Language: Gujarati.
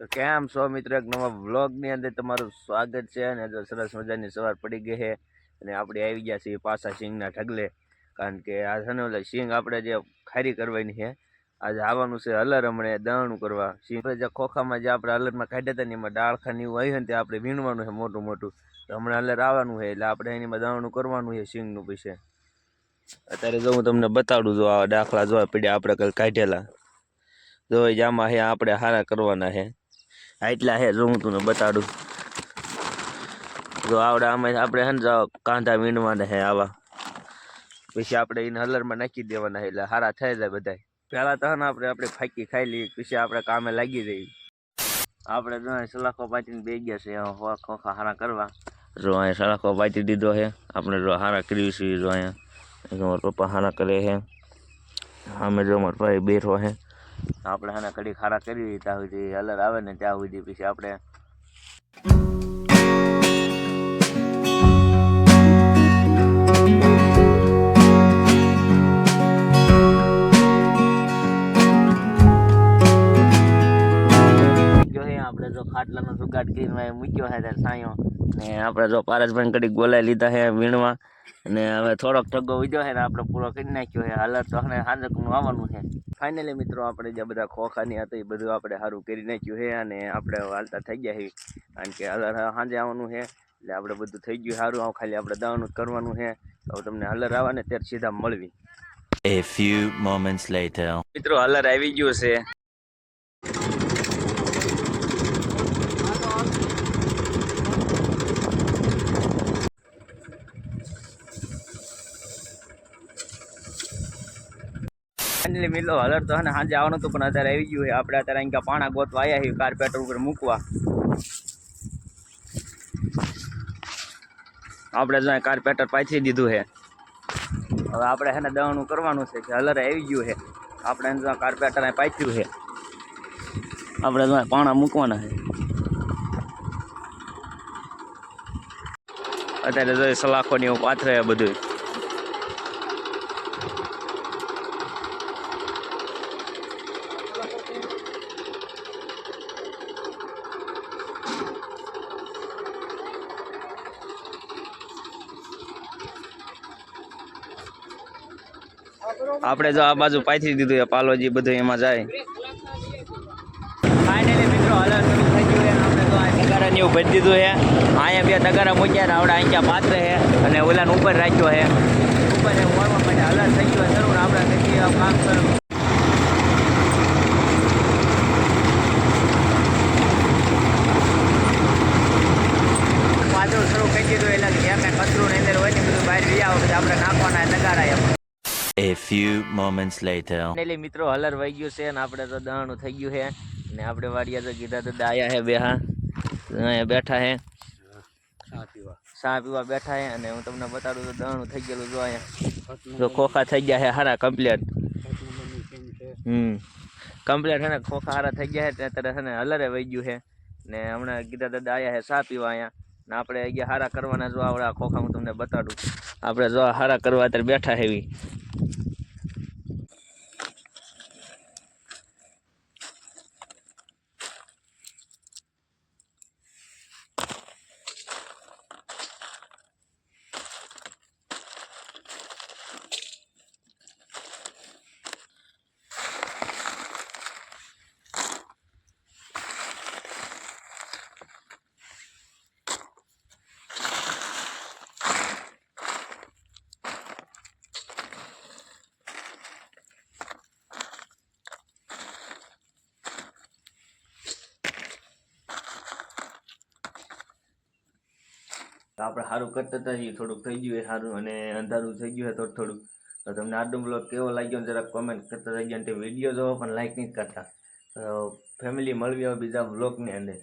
તો કેમ છો મિત્રો? એક નવા વ્લોગની અંદર તમારું સ્વાગત છે અને જો સરસ મજાની સવાર પડી ગઈ છે અને આપણે આવી ગયા છીએ પાછા સિંગના ઢગલે. કારણ કે આ છે ને ઓલા સિંગ આપણે જે ખારી કરવાની છે, આજે આવવાનું છે હલર હમણે દાણું કરવા. સિંગ જે ખોખામાં જે આપણે હલરમાં કાઢ્યા હતા ને એમાં ડાળખાની એવું આવ્યું ને તે આપણે વીણવાનું છે મોટું મોટું. તો હમણાં હલર આવવાનું છે એટલે આપણે એનીમાં દાણું કરવાનું છે સિંગનું પૈસે અત્યારે જો હું તમને બતાડું જો આ દાખલા જોવા પડ્યા આપણે કાલ કાઢેલા. જો જામાં છે, આપણે હારા કરવાના છે. આટલા છે જો હું તમને બતાડું? જો આવડે આમાં આપણે છે ને જો કાંધા વીણવાના છે આવા. પછી આપણે એને હલરમાં નાખી દેવાના છે એટલે હારા થઈ જાય બધા પહેલા તો છે ને આપણે આપણે ફાકી ખાઈ લઈએ, પછી આપણે કામે લાગી જઈએ. આપણે જો અહીં સલાખો પાટીને બે ગયા છે હવા ખોખા હારા કરવા. જો અહીંયા સલાખો પાટી દીધો છે આપણે જો હારા કરીએ છીએ જો અહીંયા. જો મારા પપ્પા હારા કરે છે અમે જો મારા ભાઈ બેઠો છે આપણે હાના કડી ખારા કરી ત્યાં સુધી અલર આવે ને ત્યાં સુધી પછી આપણે કરીને અહીં મૂક્યો છે ત્યારે સાયો. ને આપણે જો પારસભાઈ કડી ગોલાઈ લીધા છે વીણવા. અને હવે થોડોક ઠગો વિધ્યો છે ને આપણે પૂરો કરી નાખ્યો છે. હાલત તો હવે હાજકનું આવવાનું છે. ફાઇનલી મિત્રો આપણે જે બધા ખોખાની હતા એ બધું આપણે સારું કરી નાખ્યું છે અને આપણે હાલતા થઈ ગયા છે કારણ કે હલર સાંજે આવવાનું છે. એટલે આપણે બધું થઈ ગયું સારું. આવું ખાલી આપણે દવાનું કરવાનું છે. હવે તમને હલર આવે ને ત્યારે સીધા મળવી. A few moments later. મિત્રો હલર આવી ગયું છે. ફાઇનલી મિલો. હલર તો ને સાંજે આવવાનું હતું, પણ અત્યારે આવી ગયું છે. આપણે અત્યારે અહીંયા પાણા ગોતવા આવ્યા છીએ કાર્પેટર ઉપર મૂકવા. આપણે જો કાર્પેટર પાછી દીધું છે. હવે આપણે છે ને દવાનું કરવાનું છે કે હલર આવી ગયું છે. આપણે એને જો કાર્પેટર અહીં પાચ્યું છે. આપણે જો પાણા મૂકવાના છે. અત્યારે જો સલાખોની પાથરે બધું. આપણે જો આ બાજુ પાથરી દીધું પાલોજી બધું એમાં જાય. થઈ ભરી દીધું છે. અહીંયા બે તગારા મૂક્યા ને આપણે અહીંયા પાત્ર છે અને ઓલાને ઉપર રાખ્યો છે. ઉપર વળવા માટે હલર થઈ ગયો જરૂર આપણે કઈ કામ શરૂ. પાછળ શરૂ કરી દીધું એટલે જ્યાં કાંઈ કચરું અંદર હોય ને બધું બહાર લઈ આવો આપણે નાખવાના તગારા એમ. A few moments later. Finally મિત્રો હલર વહી ગયું છે અને આપણે તો દહણું થઈ ગયું છે. ને આપણે વાડિયા તો કીધા તો આયા છે બે હા. અહીંયા બેઠા છે. ચા પીવા. બેઠા છે અને હું તમને બતાડું તો દહણું થઈ ગયેલું જો અહીંયા. જો ખોખા થઈ ગયા છે હારા કમ્પ્લીટ હમ. કમ્પ્લીટ છે ને ખોખા હારા થઈ ગયા છે. ત્યારે છે ને હલરે વહી ગયું છે. ને હમણાં કીધા દાદા આયા છે ચા પીવા અહીંયા. ને આપણે અહીંયા હારા કરવાના જો આવડા ખોખા હું તમને બતાડું. આપણે જો હારા કરવા અત્યારે બેઠા હેવી તો આપણે સારું કરતા હતા થોડુંક થઈ ગયું એ સારું અને અંધારું થઈ ગયું થોડું થોડુંક. તો તમને આજનો બ્લોગ કેવો લાગ્યો જરા કોમેન્ટ કરતા થઈ ગયા અને વીડિયો જોવો પણ લાઈક નહીં કરતા. ફેમિલી મળવી આવે બીજા બ્લોગની અંદર.